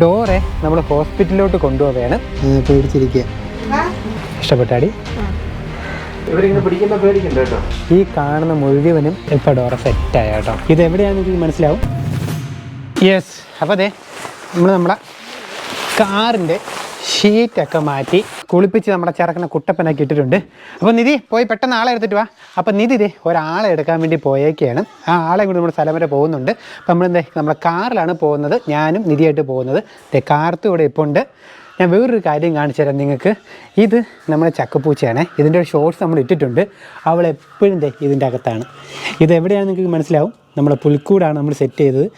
ഡോറെ നമ്മൾ ഹോസ്പിറ്റലിലോട്ട് കൊണ്ടുപോവുകയാണ്. പേടിച്ചിരിക്കുക ഇഷ്ടപ്പെട്ടാടി ഈ കാണുന്ന മുഴുവനും ഇപ്പൊ ഡോറ സെറ്റായ കേട്ടോ. ഇത് എവിടെയാണെന്ന് എനിക്ക് മനസ്സിലാവും? യെസ് അപ്പോൾ അതെ നമ്മൾ നമ്മുടെ കാറിന്റെ ഷീറ്റൊക്കെ മാറ്റി കുളിപ്പിച്ച് നമ്മുടെ ചെറുക്കനെ കുട്ടപ്പനാക്കി ഇട്ടിട്ടുണ്ട്. അപ്പോൾ നിധി പോയി പെട്ടെന്ന് ആളെ എടുത്തിട്ട് വാ. അപ്പോൾ നിധി ഇതേ ഒരാളെ എടുക്കാൻ വേണ്ടി പോയേക്കാണ്. ആ ആളെ കൂടി നമ്മുടെ സ്ഥലം വരെ പോകുന്നുണ്ട്. അപ്പോൾ നമ്മളെന്തേ നമ്മുടെ കാറിലാണ് പോകുന്നത്. ഞാനും നിധിയായിട്ട് പോകുന്നത്. ദേ കാർത്തും ഇവിടെ ഇപ്പോൾ ഉണ്ട്. ഞാൻ വേറൊരു കാര്യം കാണിച്ചു തരാം നിങ്ങൾക്ക്. ഇത് നമ്മുടെ ചക്കപ്പൂച്ചയാണ്. ഇതിന്റെ ഒരു ഷോർട്സ് നമ്മൾ ഇട്ടിട്ടുണ്ട്. അവൾ എപ്പോഴും ഇതിന്റെ അകത്താണ്. ഇത് എവിടെയാണ് നിങ്ങൾക്ക് മനസ്സിലാവും? നമ്മുടെ പുൽക്കൂടാണ് നമ്മൾ സെറ്റ് ചെയ്തത്.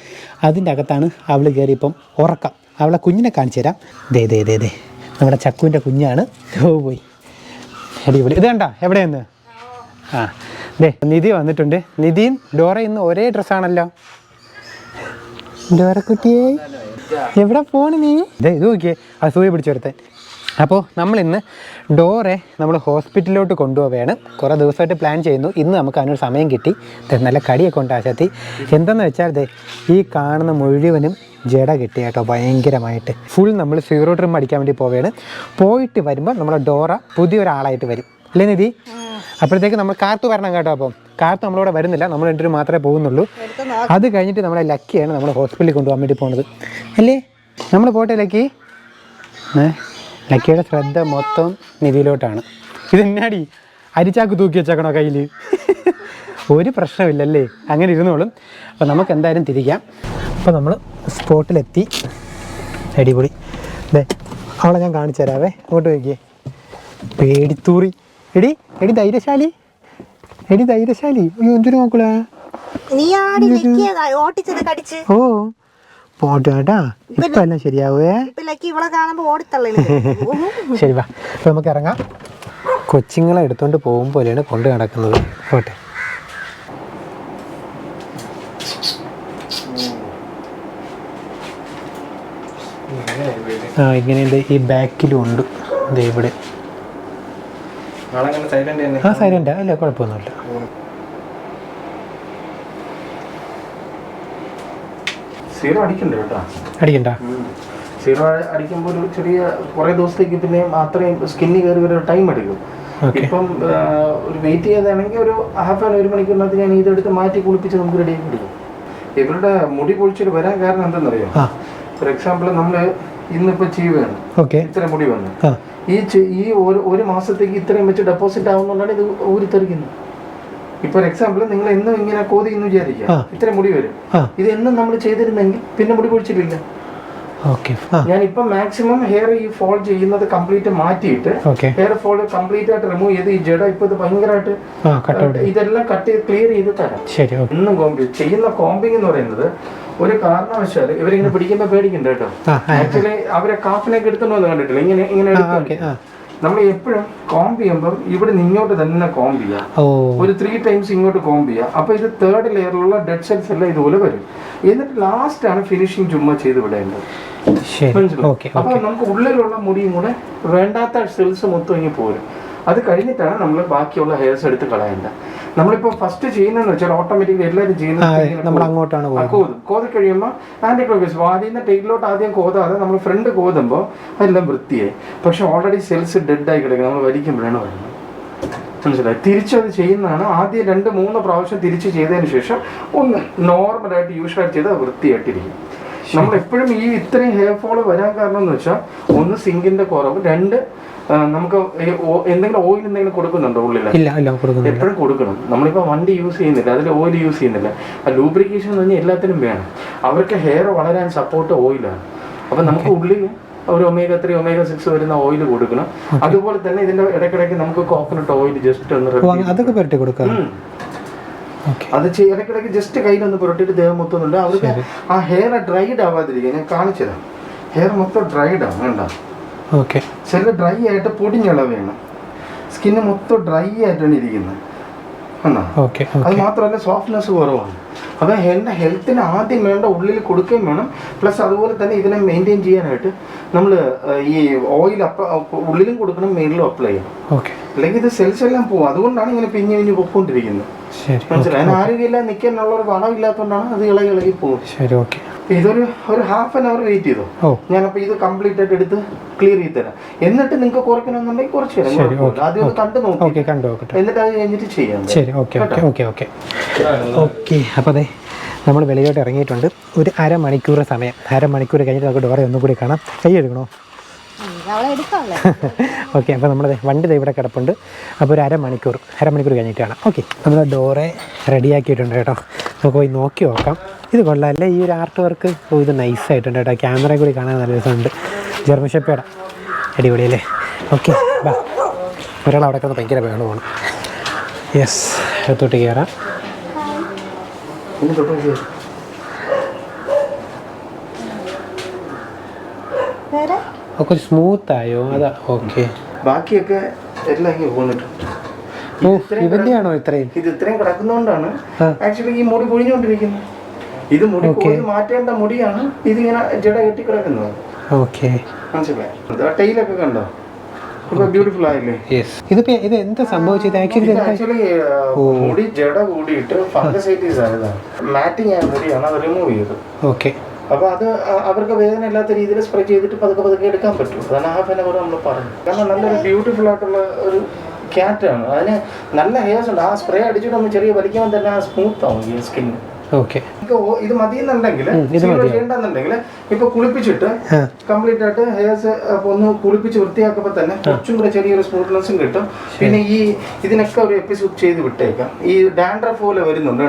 അതിന്റെ അകത്താണ് അവൾ കയറി ഇപ്പം ഉറക്കം. അവളെ കുഞ്ഞിനെ കാണിച്ചു തരാം. ദേ ദേ ദേ ദേ. നമ്മുടെ ചക്കുവിന്റെ കുഞ്ഞാണ്. ഓ പോയി. അടിപൊളി. ഇത് കണ്ട? എവിടെയെന്ന്? ആ ദേ നിധി വന്നിട്ടുണ്ട്. നിധിയും ഡോറ ഇന്ന് ഒരേ ഡ്രസ്സാണല്ലോ. ഡോറക്കുട്ടിയേ എവിടെ പോണ് നീ? ദേ ഇത് നോക്കിയേ. അസൂയ പിടിച്ചെടുത്തേ അപ്പോൾ നമ്മളിന്ന് ഡോറെ നമ്മൾ ഹോസ്പിറ്റലിലോട്ട് കൊണ്ടുപോവുകയാണ്. കുറേ ദിവസമായിട്ട് പ്ലാൻ ചെയ്യുന്നു. ഇന്ന് നമുക്ക് അതിനൊരു സമയം കിട്ടി. നല്ല കടിയൊക്കെ ഉണ്ട് ആശാത്തി എന്തെന്ന് വെച്ചാൽ ദേ ഈ കാണുന്ന മുഴുവനും ജട കിട്ടി കേട്ടോ ഭയങ്കരമായിട്ട്. ഫുൾ നമ്മൾ സീറോ ട്രിം അടിക്കാൻ വേണ്ടി പോവുകയാണ്. പോയിട്ട് വരുമ്പോൾ നമ്മുടെ ഡോറ പുതിയൊരാളായിട്ട് വരും. അല്ലേ നിധി? അപ്പോഴത്തേക്ക് നമ്മൾ കാർത്ത് വരണം കേട്ടോ അപ്പം. കാർത്ത് നമ്മളിവിടെ വരുന്നില്ല. നമ്മൾ രണ്ടുപേരും മാത്രമേ പോകുന്നുള്ളൂ. അത് കഴിഞ്ഞിട്ട് നമ്മളെ ലക്കിയാണ് നമ്മൾ ഹോസ്പിറ്റലിൽ കൊണ്ടുപോകാൻ വേണ്ടി പോകുന്നത്. അല്ലേ? നമ്മൾ പോട്ടെ ലക്കി? ലക്കിയുടെ ശ്രദ്ധ മൊത്തം നിധിയിലോട്ടാണ്. ഇതെന്നാടി? അരിച്ചാക്ക് തൂക്കി വെച്ചേക്കണോ കയ്യിൽ ഒരു പ്രശ്നമില്ലല്ലേ? അങ്ങനെ ഇരുന്നോളും. അപ്പോൾ നമുക്ക് എന്തായാലും തിരിക്കാം. അപ്പോൾ നമ്മൾ സ്പോട്ടിലെത്തി. അടിപൊളി. അതെ അവളെ ഞാൻ കാണിച്ചു തരാവേ. അങ്ങോട്ട് നോക്കിയേ. പേടിത്തൂറി. എടി എടി ധൈര്യശാലി. എടി ധൈര്യശാലി. അയ്യോ എന്തിനു നോക്കളാ ഓ ഇപ്പൊ എല്ലാം ശരിയാവേ? ശരി വാ. നമുക്ക് ഇറങ്ങാം. കൊച്ചിങ്ങളെ എടുത്തോണ്ട് പോകുമ്പോലെയാണ് കൊണ്ട് നടക്കുന്നത്. പോട്ടെ. ആ ഇങ്ങനെയുണ്ട് ഈ ബാക്കിലും ഉണ്ട്. ദേ ഇവിടെ. ആ സൈലന്റ് സൈലന്റാ അല്ല കുഴപ്പമൊന്നുമില്ല. സീറോ അടിക്കണ്ട കേട്ടോ. അടിക്കണ്ട? സീറോ അടിക്കുമ്പോൾ ഒരു ചെറിയ കുറേ ദിവസത്തേക്ക് പിന്നെ അത്രയും സ്കിന്നി കയറി ഒരു ടൈം എടുക്കും. ഇപ്പം ഒരു വെയിറ്റ് ചെയ്താണെങ്കിൽ ഒരു ഹാഫ് ആൻ ഒരു മണിക്കൂറിനകത്ത് ഞാൻ ഇതെടുത്ത് മാറ്റി കുളിപ്പിച്ച് നമുക്ക് റെഡിയാക്കി കൊടുക്കും ഇവരുടെ മുടി പൊളിച്ചിട്ട് വരാൻ കാരണം എന്തെന്നറിയോ? ഫോർ എക്സാമ്പിൾ നമ്മൾ ഇന്നിപ്പോ ചെയ്യുകയാണ് ഓക്കെ. ഇത്ര മുടി വന്നു ഈ ഈ ഒരു ഒരു മാസത്തേക്ക് ഇത്രയും വെച്ച് ഡെപ്പോസിറ്റ് ആവുന്നുണ്ടാണ് ഇത് ഊരിത്തെറിക്കുന്നത് ഇപ്പൊ ഒരു എക്സാമ്പിൾ നിങ്ങൾ എന്നും ഇങ്ങനെ കോതി എന്ന് വിചാരിക്കുക. ഇത്രയും ഇത്ര മുടി വരും. ഇത് എന്നും നമ്മൾ ചെയ്തിരുന്നെങ്കിൽ പിന്നെ മുടി പൊഴിച്ചിട്ടില്ല ഞാൻ ഇപ്പൊ മാക്സിമം ഹെയർ ഈ ഫോൾ ചെയ്യുന്നത് കംപ്ലീറ്റ് മാറ്റിയിട്ട് ഹെയർ ഫോൾ കംപ്ലീറ്റ് ആയിട്ട് റിമൂവ് ചെയ്ത് ഈ ജഡ ഇപ്പൊ ഇത് ഭയങ്കരമായിട്ട് ഇതെല്ലാം കട്ട് ചെയ്ത് ക്ലിയർ ചെയ്ത് തരാം. എന്നും കോമ്പി ചെയ്യുന്ന കോമ്പിങ് എന്ന് പറയുന്നത് ഒരു കാരണവശാൽ ഇവരിങ്ങനെ പിടിക്കുമ്പോ പേടിക്കണ്ട കേട്ടോ. ആക്ച്വലി അവരെ കാഫിനൊക്കെ എടുത്തോണ്ട് കണ്ടിട്ടില്ല? ഇങ്ങനെ ഇങ്ങനെ നമ്മൾ എപ്പോഴും കോംബ് ചെയ്യുമ്പോൾ ഇവിടെ നിന്ന് ഇങ്ങോട്ട് തന്നെ കോംബ് ചെയ്യാം. ഒരു ത്രീ ടൈംസ് ഇങ്ങോട്ട് കോംബ് ചെയ്യാം. അപ്പൊ ഇത് തേർഡ് ലെയറിലുള്ള ഡെഡ് സെൽസ് എല്ലാം ഇതുപോലെ വരും. എന്നിട്ട് ലാസ്റ്റ് ആണ് ഫിനിഷിംഗ് ചുമ്മാ ചെയ്ത് വിടേണ്ടത്. മനസ്സിലായോ? അപ്പൊ നമുക്ക് ഉള്ളിലുള്ള മുടിയും കൂടെ വേണ്ടാത്ത സെൽസ് മൊത്തം ഇങ്ങനെ പോരും. അത് കഴിഞ്ഞിട്ടാണ് നമ്മൾ ബാക്കിയുള്ള ഹെയർസ് എടുത്ത് കളയേണ്ടത്. നമ്മളിപ്പോ ഫസ്റ്റ് ചെയ്യുന്നതെന്ന് വെച്ചാൽ ഓട്ടോമാറ്റിക്കലി എല്ലാവരും ചെയ്യുന്നത് നമ്മൾ അങ്ങോട്ടാണ് കോതും. കോതി കഴിയുമ്പോൾ ആന്റി ക്ലോക്കസ് ആദ്യം ടൈലോട്ട് ടൈറ്റിലോട്ട് ആദ്യം കോതാതെ നമ്മൾ ഫ്രണ്ട് കോതുമ്പോൾ അതെല്ലാം വൃത്തിയായി. പക്ഷെ ഓൾറെഡി സെൽസ് ഡെഡ് ആയി കിടക്കുക നമ്മൾ വലിക്കുമ്പോഴാണ് വരുന്നത്. മനസ്സിലായി? തിരിച്ചത് ചെയ്യുന്നതാണ്. ആദ്യം രണ്ട് മൂന്ന് പ്രാവശ്യം തിരിച്ച് ചെയ്തതിന് ശേഷം ഒന്ന് നോർമലായിട്ട് യൂഷ്വലായിട്ട് ചെയ്ത് വൃത്തിയായിട്ടിരിക്കും. നമ്മൾ എപ്പോഴും ഈ ഇത്രയും ഹെയർ ഫോൾ വരാൻ കാരണം എന്ന് വെച്ചാൽ ഒന്ന് സിങ്കിന്റെ കുറവ് രണ്ട് നമുക്ക് എന്തെങ്കിലും ഓയിൽ എന്തെങ്കിലും കൊടുക്കുന്നുണ്ടോ ഉള്ളിൽ ഇല്ല ഇല്ല കൊടുക്കുന്നില്ല. എപ്പോഴും കൊടുക്കണം. നമ്മളിപ്പോൾ വണ്ടി യൂസ് ചെയ്യുന്നില്ല അതിൽ ഓയിൽ യൂസ് ചെയ്യുന്നില്ല. ആ ലൂബ്രിക്കേഷൻ എന്ന് പറഞ്ഞാൽ എല്ലാത്തിനും വേണം. അവർക്ക് ഹെയർ വളരാൻ സപ്പോർട്ട് ഓയിലാണ് അപ്പം നമുക്ക് ഉള്ളിൽ ഒരു ഒമേഗ ത്രീ ഒമേഗ സിക്സ് വരുന്ന ഓയിൽ കൊടുക്കണം. അതുപോലെ തന്നെ ഇതിന്റെ ഇടയ്ക്കിടയ്ക്ക് നമുക്ക് കോക്കനട്ട് ഓയിൽ ജസ്റ്റ് ഒന്ന് അതൊക്കെ പുരട്ടി കൊടുക്കാം. അത് ഇടയ്ക്കിടയ്ക്ക് ജസ്റ്റ് കയ്യിലൊന്ന് പുരട്ടിയിട്ട് ദേഹം മൊത്തം ഉണ്ട് അവർക്ക് ആ ഹെയർ ഡ്രൈഡ് ആവാതിരിക്കുക ഞാൻ കാണിച്ചുതരാം ഹെയർ മൊത്തം ഡ്രൈഡ് ആവും വേണ്ട ഓക്കെ. ചില ഡ്രൈ ആയിട്ട് പൊടിഞ്ഞളവയാണ് സ്കിന്ന് മൊത്തം ഡ്രൈ ആയിട്ടാണ് ഇരിക്കുന്നത്. അത് മാത്രമല്ല സോഫ്റ്റ്നെസ് കുറവാണ്. അപ്പം എന്റെ ഹെൽത്തിന് ആദ്യം വേണ്ട ഉള്ളിൽ കൊടുക്കുകയും വേണം. പ്ലസ് അതുപോലെ തന്നെ ഇതിനെ മെയിന്റെയിൻ ചെയ്യാനായിട്ട് നമ്മൾ ഈ ഓയിൽ അപ്പ ഉള്ളിലും കൊടുക്കണം മേളിലും അപ്ലൈ ചെയ്യണം. ഓക്കെ അല്ലെങ്കിൽ ഇത് സെൽസ് എല്ലാം പോകും അതുകൊണ്ടാണ് ഇങ്ങനെ പിഞ്ഞ് പിഞ്ഞ് പൊക്കോണ്ടിരിക്കുന്നത് മനസ്സിലായി? അതിന് ആരോഗ്യമില്ല നിൽക്കാനുള്ള ഒരു വളം ഇല്ലാത്തതുകൊണ്ടാണ് അത് ഇളകി ഇളകി പോകും ശരി ഓക്കെ ഇതൊരു ഒരു ഹാഫ് ആൻ അവർ വെയിറ്റ് ചെയ്തു. ഞാൻ ഞാനപ്പോൾ ഇത് കംപ്ലീറ്റ് ആയിട്ട് എടുത്ത് ക്ലിയർ ചെയ്ത് തരാം. എന്നിട്ട് നിങ്ങൾക്ക് കുറയ്ക്കണമെന്നുണ്ടെങ്കിൽ കുറച്ച് തരാം ശരി, ആദ്യം ഒന്ന് കണ്ടു നോക്കി. ഓക്കെ കണ്ടു നോക്കട്ടെ. എന്നിട്ട് അത് കഴിഞ്ഞിട്ട് ചെയ്യാം. ശരി okay okay okay okay. Okay അപ്പോൾ അതെ നമ്മൾ വെളിയിലോട്ട് ഇറങ്ങിയിട്ടുണ്ട്. ഒരു അരമണിക്കൂർ സമയം. അരമണിക്കൂർ കഴിഞ്ഞിട്ട് നമുക്ക് ഡോറെ ഒന്നും കൂടി കാണാം. കൈ എടുക്കണോ ഓക്കെ അപ്പോൾ നമ്മുടെ വണ്ടി ദേ ഇവിടെ കിടപ്പുണ്ട്. അപ്പോൾ ഒരു അരമണിക്കൂർ അരമണിക്കൂർ കഴിഞ്ഞിട്ട് കാണാം. ഓക്കെ നമ്മൾ ഡോറെ റെഡിയാക്കിയിട്ടുണ്ട് കേട്ടോ. നമുക്ക് പോയി നോക്കി നോക്കാം. ഇത് കൊള്ളാം. അല്ലേ ഈ ഒരു ആർട്ട് വർക്ക് ഓ ഇത് നൈസായിട്ടുണ്ട് കേട്ടോ. ക്യാമറ കൂടി കാണാൻ നല്ല രസമുണ്ട്. ജർമ്മഷപ്പേട അടിപൊളിയല്ലേ ഓക്കെ ബാ ഒരാൾ അവിടെ കിടന്ന് ഭയങ്കര ബഹളമാണ് യെസ് അകത്തോട്ട് കയറാം ഒക്കെ സ്മൂത്ത് ആയോ? അതാ ഓക്കെ ബാക്കിയൊക്കെ എല്ലാം ഇങ്ങനെ ഇത്രയും? ഇത് ഇത്രയും കിടക്കുന്നതുകൊണ്ടാണ് ആക്ച്വലി ഈ മുടി പൊഴിഞ്ഞുകൊണ്ടിരിക്കുന്നത്. ഇത് മുടി കൂടി മാറ്റേണ്ട മുടിയാണ് ഇതിങ്ങനെ ജട കെട്ടി കിടക്കുന്നത്. ഓക്കെ മനസ്സിലായി? ടൈലൊക്കെ കണ്ടോ? ബ്യൂട്ടിഫുൾ ആയില്ലേ? ഇതിപ്പോ ഇത് എന്താ സംഭവിച്ചത്? ആക്ച്വലി ഇത് ആക്ച്വലി മുടി ജട കൂടിയിട്ട് ഫംഗസൈറ്റീസ് ആയതാണ് മാറ്റിങ് ആയ മുടിയാണ് അത് റിമൂവ് ചെയ്തത്. ഓക്കെ അപ്പൊ അത് അവർക്ക് വേദന ഇല്ലാത്ത രീതിയിൽ സ്പ്രേ ചെയ്തിട്ട് പതുക്കെ പതുക്കെ എടുക്കാൻ പറ്റും. അതാണ് ഹാഫ് ആൻ അവർ നമ്മൾ പറഞ്ഞു കാരണം നല്ലൊരു ബ്യൂട്ടിഫുൾ ആയിട്ടുള്ള ഒരു ക്യാറ്റാണ് അതിന് നല്ല ഹെയർസ് ഉണ്ട്. ആ സ്പ്രേ അടിച്ചിട്ട് നമ്മൾ ചെറിയ വലിക്കുമ്പോൾ തന്നെ ആ സ്മൂത്ത് ആവും ഈ സ്കിൻ ഓക്കെ. ഇത് മതിയെന്നുണ്ടെങ്കിൽ ഇത് ചെയ്യണ്ടെന്നുണ്ടെങ്കിൽ ഇപ്പൊ കുളിപ്പിച്ചിട്ട് കംപ്ലീറ്റ് ആയിട്ട് ഹെയർസ് ഒന്ന് കുളിപ്പിച്ച് വൃത്തിയാക്കുമ്പോൾ തന്നെ കുറച്ചും കൂടെ ചെറിയൊരു സ്മൂത്ത്നെസ്സും കിട്ടും. പിന്നെ ഈ ഇതിനൊക്കെ ഒരു എപ്പിസോഡ് ചെയ്ത് വിട്ടേക്കാം. ഈ ഡാൻഡ്രഫ് പോലെ വരുന്നുണ്ട്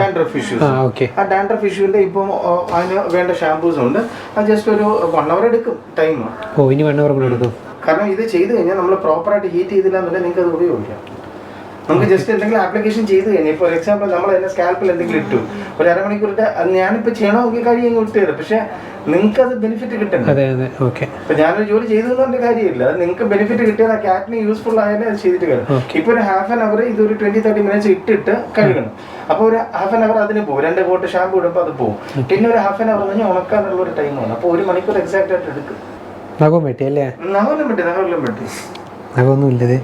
ഡാൻഡ്രഫ് ഇഷ്യൂസ് ആ ആ. ഡാൻഡ്രഫ് ഇഷ്യൂവിന്റെ ഇപ്പം അതിന് വേണ്ട ഷാമ്പൂസ് ഉണ്ട്. അത് ജസ്റ്റ് ഒരു വൺ അവർ എടുക്കും ടൈം ഓ ഇനി വൺ അവർ എടുക്കും. കാരണം ഇത് ചെയ്തു കഴിഞ്ഞാൽ നമ്മൾ പ്രോപ്പറായിട്ട് ഹീറ്റ് ചെയ്തില്ല എന്നുണ്ടെങ്കിൽ നിങ്ങൾക്ക് അത് ഉപയോഗിക്കാം. നമുക്ക് ജസ്റ്റ് എന്തെങ്കിലും ആപ്ലിക്കേഷൻ ചെയ്ത് കഴിഞ്ഞാൽ ഫോർ എക്സാമ്പിൾ നമ്മൾ എന്നെ സ്കാൽപ്പിൽ എന്തെങ്കിലും ഇട്ടു. ഒരു അരമണിക്കൂറിന്റെ അത് ഞാനിപ്പോൾ ചെയ്യണമെങ്കിൽ കാര്യം അങ്ങ് വിട്ടു തരാം. പക്ഷെ നിങ്ങൾക്ക് അത് ബെനിഫിറ്റ് കിട്ടണ്ടേ? അതെ അതെ ഓക്കെ. ഇപ്പൊ ഞാനൊരു ജോലി ചെയ്തു പറഞ്ഞ കാര്യമില്ല. അത് നിങ്ങൾക്ക് ബെനിഫിറ്റ് കിട്ടിയാൽ ആ ക്യാറ്റിന് യൂസ്ഫുൾ ആയാലും അത് ചെയ്തിട്ട് കാര്യം ഇപ്പൊ ഒരു ഹാഫ് ആൻ അവർ ഇത് ഒരു ട്വന്റി തേർട്ടി മിനിറ്റ്സ് ഇട്ടിട്ട് കഴുകണം. അപ്പൊ ഒരു ഹാഫ് ആൻ അവർ അതിന് പോകും രണ്ട് കോട്ട് ഷാമ്പു ഇടുമ്പോൾ അത് പോകും പിന്നെ ഒരു ഹാഫ് ആൻ അവർ കഴിഞ്ഞാൽ ഉണക്കാനുള്ള ഒരു ടൈമാണ് അപ്പൊ ഒരു മണിക്കൂർ എക്സാക്ട് ആയിട്ട് എടുക്കും. നഖവും വെട്ടി അല്ലേ? നവലും പറ്റി നവലും പറ്റി നഖമൊന്നും ഇല്ലതേ.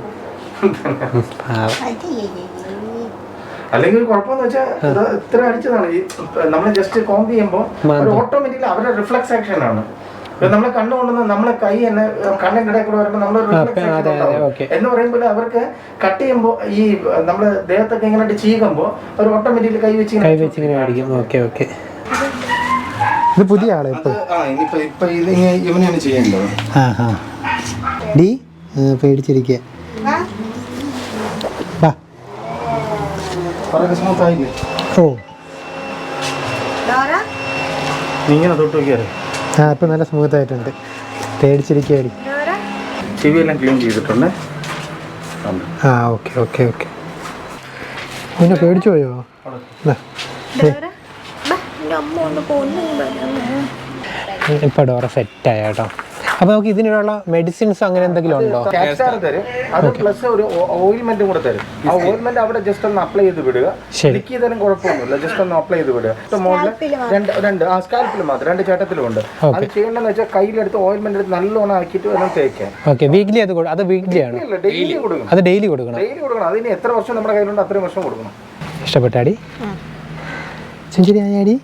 അല്ലെങ്കിൽ കുഴപ്പമെന്ന് വെച്ചാൽ ഇത് ഇത്ര അടിച്ചതാണ്. ഈ നമ്മൾ ജസ്റ്റ് കോമ്പ് ചെയ്യുമ്പോൾ. ഓട്ടോമാറ്റിക്കലി അവരുടെ റിഫ്ലക്സ് ആക്ഷൻ ആണ്. നമ്മളെ കണ്ണ് കൊണ്ടുവന്ന് നമ്മളെ കൈ തന്നെ കണ്ണിന്റെ ഇടയിൽ കൂടെ വരുമ്പോൾ നമ്മൾ. എന്ന് പറയുമ്പോൾ അവർക്ക് കട്ട് ചെയ്യുമ്പോൾ ഈ നമ്മൾ ദേഹത്തൊക്കെ ഇങ്ങനെ ചീകുമ്പോൾ അവർ ഓട്ടോമാറ്റിക്കലി കൈ വെച്ച് കൈ വെച്ച് ഇങ്ങനെ അടിക്കും. Okay okay. ഇത് പുതിയ ആളെ ഇപ്പൊ? ഇവനാണ് ചെയ്യേണ്ടത്. ഡി പേടിച്ചിരിക്കുക വാ വളരെ സ്മൂത്ത് ആയില്ലേ? ഓ. ഡോറ? നീ ഇങ്ങനെ തൊട്ട് ആ ഇപ്പം നല്ല സ്മൂത്ത് ആയിട്ടുണ്ട്. പേടിച്ചിരിക്കുകയടി. ഡോറ? ചെവിയെല്ലാം ക്ലീൻ ചെയ്തിട്ടുണ്ട്. ആ ഓക്കെ ഓക്കെ ഓക്കെ. പിന്നെ പേടിച്ചു പോയോ? ഇപ്പൊ ഡോറ സെറ്റായ കേട്ടോ. അപ്പൊ നമുക്ക് ഇതിനുള്ള മെഡിസിൻസ് അങ്ങനെ എന്തെങ്കിലും ഉണ്ടോ? കാപ്സാർ തരും. അത് പ്ലസ് ഒരു ഓയിൽമെന്റും കൂടെ തരും. ആ ഓയിൽമെന്റ് അവിടെ ജസ്റ്റ് ഒന്ന് അപ്ലൈ ചെയ്ത് വിടുക. ലിക്ക് ചെയ്താലും കുഴപ്പമൊന്നുമില്ല. ജസ്റ്റ് ഒന്ന് അപ്ലൈ ചെയ്ത് വിടുക. ഇപ്പൊ രണ്ട് രണ്ട് ആ സ്കാൽപ്പിൽ മാത്രം. രണ്ട് ചേട്ടത്തിലും ഉണ്ട്. അത് ചെയ്യേണ്ടതെന്ന് വെച്ചാൽ കയ്യിലെടുത്ത് ഓയിൽമെന്റ് എടുത്ത് നല്ലോണം ആക്കിയിട്ട് വേണം തേക്കാൻ. ഓക്കെ വീക്ക്ലി അത് കൊടു- അത് വീക്ക്ലി ആണ്. ഡെയിലി കൊടുക്കണം. അത് ഡെയിലി കൊടുക്കണം. ഡെയിലി കൊടുക്കണം. അതിന് എത്ര വർഷം നമ്മുടെ കയ്യിലുണ്ട് അത്രയും വർഷം കൊടുക്കണം. ഇഷ്ടപ്പെട്ടാടി സെഞ്ചുറി ആയാടി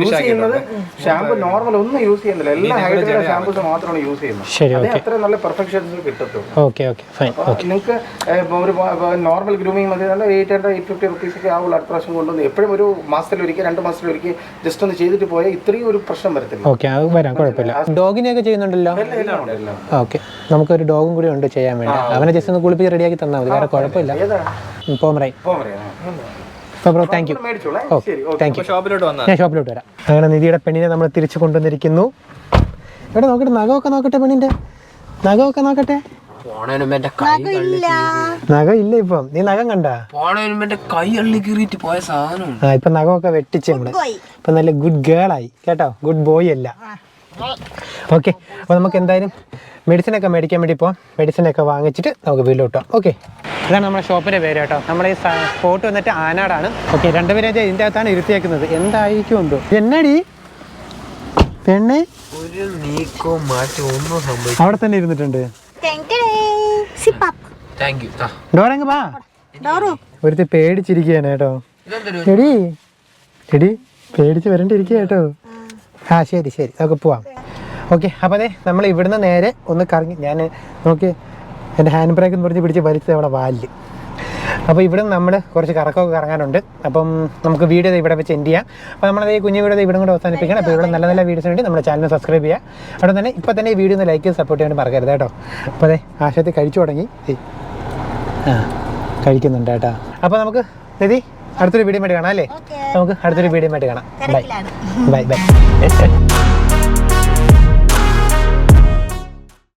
യൂസ് ചെയ്യുന്നത് ഷാമ്പു നോർമൽ ഒന്നും യൂസ് ചെയ്യുന്നില്ല. എല്ലാ ഹൈഡ്രേറ്റഡ് ഷാമ്പൂസ് മാത്രമാണ് യൂസ് ചെയ്യുന്നത്. അതേ അത്ര നല്ല പെർഫെക്ഷൻസ് കിട്ടത്തുള്ളൂ. ഓക്കെ ഓക്കെ ഫൈൻ ഓക്കെ നിങ്ങൾക്ക് ഒരു നോർമൽ ഗ്രൂമിങ് മതി. നല്ല eight hundred eight fifty rupees ഒക്കെ ആവുള്ള അടുത്ത പ്രാവശ്യം കൊണ്ടുവന്ന്. എപ്പോഴും ഒരു മാസത്തിലൊരിക്കൽ രണ്ട് മാസത്തിലൊരിക്കൽ ജസ്റ്റ് ഒന്ന് ചെയ്തിട്ട് പോയാൽ ഇത്രയും ഒരു പ്രശ്നം വരത്തില്ല. ഓക്കെ അത് വരാം കുഴപ്പമില്ല. ഡോഗിനെയൊക്കെ ചെയ്യുന്നുണ്ടല്ലോ? ഓക്കെ നമുക്കൊരു ഡോഗും കൂടി ഉണ്ട് ചെയ്യാൻ വേണ്ടി. അവനെ ജസ്റ്റ് ഒന്ന് കുളിപ്പിച്ച് റെഡിയാക്കി തന്നാൽ മതി വേറെ കുഴപ്പമില്ല. പോമറൈ പോമറൈ bro thank you thank you ഞാൻ ഷോപ്പിലോട്ട് വരാം. അങ്ങനെ നിധിയുടെ പെണ്ണിനെ നമ്മൾ തിരിച്ചു കൊണ്ടുവന്നിരിക്കുന്നു. ഇവിടെ നോക്കട്ടെ നഖമൊക്കെ നോക്കട്ടെ പെണ്ണിന്റെ. നഖമൊക്കെ നോക്കട്ടെ. നഖം ഇല്ല. ഇപ്പം. നീ നഖം കണ്ട? കൈ അള്ളി കീറിയിട്ട് പോയ സാധനം ആ ഇപ്പൊ നഖമൊക്കെ വെട്ടിച്ച് നമ്മൾ. ഇപ്പൊ നല്ല ഗുഡ് ഗേൾ ആയി. കേട്ടോ? ഗുഡ് ബോയ് അല്ല. ഓക്കെ അപ്പോൾ നമുക്ക് എന്തായാലും മെഡിസിൻ ഒക്കെ മേടിക്കാൻ വേണ്ടി പോവാം. മെഡിസിനൊക്കെ വാങ്ങിച്ചിട്ട് നമുക്ക് വീട്ടിലോട്ടാം ഓക്കെ ഇതാണ് നമ്മുടെ ഷോപ്പിന്റെ പേര് കേട്ടോ. നമ്മുടെ ഈ സ്പോട്ട് വന്നിട്ട് ആനാടാണ്. ഓക്കെ രണ്ടുപേരെ ഇതിന്റെ അകത്താണ് ഇരുത്തിയേക്കുന്നത്. എന്തായിരിക്കും എന്തോ? എന്നടി? പെണ്ണെ? ഒരു നീക്കവും മാറ്റവും ഒന്നും സംഭവിച്ചു അവിടെ തന്നെ ഇരുന്നിട്ടുണ്ട്. ഡോറങ്ങ് ഡോറു. ഒരുത്തി പേടിച്ചിരിക്കുകയാണ് കേട്ടോ. എടി. എടി പേടിച്ച് വരണ്ടിരിക്കുക കേട്ടോ. ആ. ശരി ശരി. നമുക്ക് പോവാം. ഓക്കെ അപ്പോൾ അതെ നമ്മൾ ഇവിടുന്ന് നേരെ ഒന്ന് കറങ്ങി. ഞാൻ നോക്കി എന്റെ ഹാൻഡ് ബ്രേക്ക് എന്ന് പറഞ്ഞ് പിടിച്ച് വലിച്ചത് അവിടെ വാലിൽ അപ്പോൾ ഇവിടെ നമ്മൾ കുറച്ച് കറക്കമൊക്കെ കറങ്ങാനുണ്ട്. അപ്പം നമുക്ക് വീഡിയോ ഇവിടെ വെച്ച് എൻഡ് ചെയ്യാം. അപ്പോൾ നമ്മളത് ഈ കുഞ്ഞു വീഡിയോ ഇവിടെ കൂടെ അവസാനിപ്പിക്കണം അപ്പോൾ ഇവിടെ നല്ല നല്ല വീഡിയോസ് വേണ്ടി നമ്മുടെ ചാനൽ സബ്സ്ക്രൈബ് ചെയ്യുക. അവിടെ തന്നെ ഇപ്പോൾ തന്നെ ഈ വീഡിയോ ഒന്ന് ലൈക്ക് ചെയ്ത് സപ്പോർട്ട് ചെയ്യാൻ മറക്കരുത് കേട്ടോ. അപ്പോൾ അതെ ആശയത്തിൽ കഴിച്ചു തുടങ്ങി. ആ കഴിക്കുന്നുണ്ട് കേട്ടോ. അപ്പോൾ നമുക്ക് നിധി അടുത്തൊരു വീഡിയോ ആയിട്ട് കാണാം അല്ലേ? നമുക്ക് അടുത്തൊരു വീഡിയോ ആയിട്ട് കാണാം. Bye bye bye